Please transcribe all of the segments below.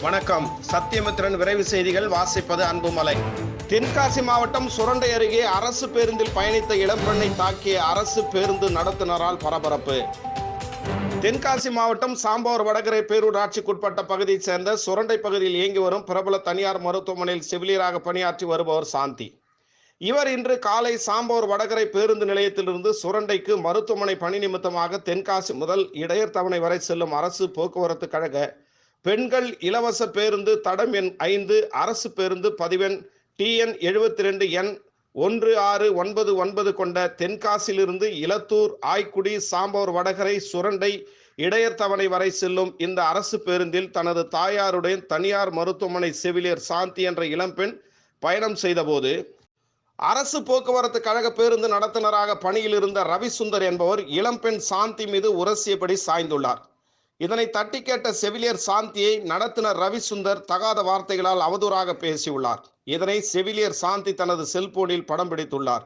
வணக்கம். சத்தியமித்திரன் விரைவு செய்திகள். வாசிப்பது அன்புமலை. தென்காசி மாவட்டம் சுரண்டை அருகே அரசு பேருந்தில் பயணித்த இளம்பெண்ணை தாக்கிய அரசு பேருந்து நடத்துனரால் பரபரப்பு. தென்காசி மாவட்டம் சாம்பவர் வடகரை பேரூராட்சிக்குட்பட்ட பகுதியைச் சேர்ந்த சுரண்டை பகுதியில் இயங்கி வரும் பிரபல தனியார் மருத்துவமனையில் செவிலியராக பணியாற்றி வருபவர் சாந்தி. இவர் இன்று காலை சாம்பவர் வடகரை பேருந்து நிலையத்திலிருந்து சுரண்டைக்கு மருத்துவமனை பணி நிமித்தமாக தென்காசி முதல் இடையர் தவணை வரை செல்லும் அரசு போக்குவரத்து கழக பெண்கள் இலவச பேருந்து தடம் எண் ஐந்து அரசு பேருந்து பதிவெண் டிஎன் எழுபத்தி ரெண்டு எண் ஒன்று ஆறு ஒன்பது ஒன்பது கொண்ட தென்காசியிலிருந்து இலத்தூர் ஆய்க்குடி சாம்பவர் வடகரை சுரண்டை இடையர் தவணை வரை செல்லும் இந்த அரசு பேருந்தில் தனது தாயாருடன் தனியார் மருத்துவமனை செவிலியர் சாந்தி என்ற இளம்பெண் பயணம் செய்தபோது அரசு போக்குவரத்து கழக பேருந்து நடத்துனராக பணியில் இருந்த ரவிசுந்தர் என்பவர் இளம்பெண் சாந்தி மீது உரசியபடி சாய்ந்துள்ளார். இதனை தட்டி கேட்ட செவிலியர் சாந்தியை நடத்தின ரவிசுந்தர் தகாத வார்த்தைகளால் அவதூறாக பேசியுள்ளார். இதனை செவிலியர் சாந்தி தனது செல்போனில் படம் பிடித்துள்ளார்.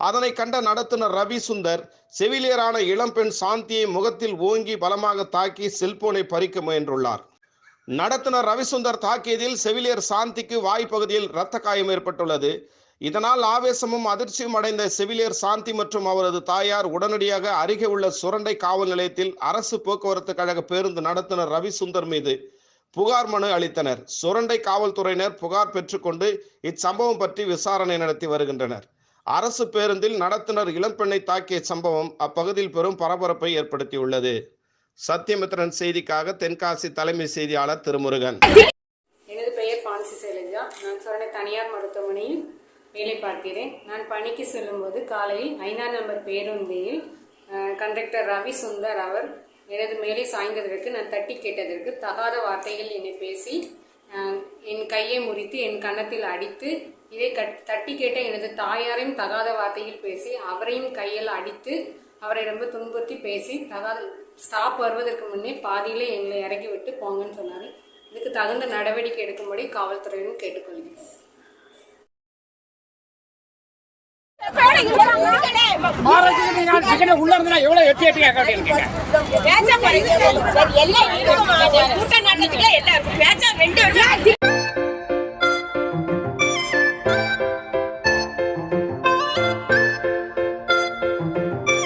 அதனை கண்ட நடத்துனர் ரவிசுந்தர் செவிலியரான இளம்பெண் சாந்தியை முகத்தில் ஓங்கி பலமாக தாக்கி செல்போனை பறிக்க முயன்றுள்ளார். நடத்துனர் ரவிசுந்தர் தாக்கியதில் செவிலியர் சாந்திக்கு வாய்ப்பகுதியில் இரத்த காயம் ஏற்பட்டுள்ளது. இதனால் ஆவேசமும் அதிர்ச்சியும் அடைந்த செவிலியர் சாந்தி மற்றும் அவரது தாயார் உடனடியாக அருகே உள்ள சுரண்டை காவல் நிலையத்தில் அரசு போக்குவரத்து கழக பேருந்து நடத்துனர் ரவிசுந்தர் மீது புகார் மனு அளித்தனர். சுரண்டை காவல்துறையினர் புகார் பெற்றுக்கொண்டு இச்சம்பவம் பற்றி விசாரணை நடத்தி வருகின்றனர். அரசு பேருந்தில் நடத்துனர் இளம்பெண்ணை தாக்கிய சம்பவம் அப்பகுதியில் பெரும் பரபரப்பை ஏற்படுத்தியுள்ளது. சத்தியமித்திரன் செய்திக்காக தென்காசி தலைமை செய்தியாளர் திருமுருகன். எனது பெயர் பான்சி சைலஜா. நான் சொன்ன தனியார் மருத்துவமனையில் வேலை பார்க்கிறேன். நான் பணிக்கு செல்லும்போது காலையில் ஐநா நம்பர் பேருந்தில் கண்டக்டர் ரவி சுந்தர் அவர் எனது மேலே சாய்ந்ததற்கு நான் தட்டி கேட்டதற்கு தகாத வார்த்தைகள் என்னை பேசி என் கையை முறித்து என் கன்னத்தில் அடித்து இதை கட்- தட்டி கேட்ட எனது தாயாரையும் தகாத வார்த்தையில் பேசி அவரையும் கையில் அடித்து அவரை ரொம்ப துன்புறுத்தி பேசி தகாத ஸ்டாப் வருவதற்கு முன்னே பாதியிலே எங்களை இறக்கி விட்டு போங்கன்னு சொன்னார். இதுக்கு தகுந்த நடவடிக்கை எடுக்கும்படி காவல்துறையிடம் கேட்டுக்கொள்கிறேன். ஆரோக்கியத்துக்கு நான் செகண்ட் உள்ள இருந்தா எவ்வளவு எட்டி எட்டியா காட்டியிருக்கீங்க பேச்சா கூட்டம் நடந்துச்சுல எல்லாருக்கும் பேச்சா ரெண்டு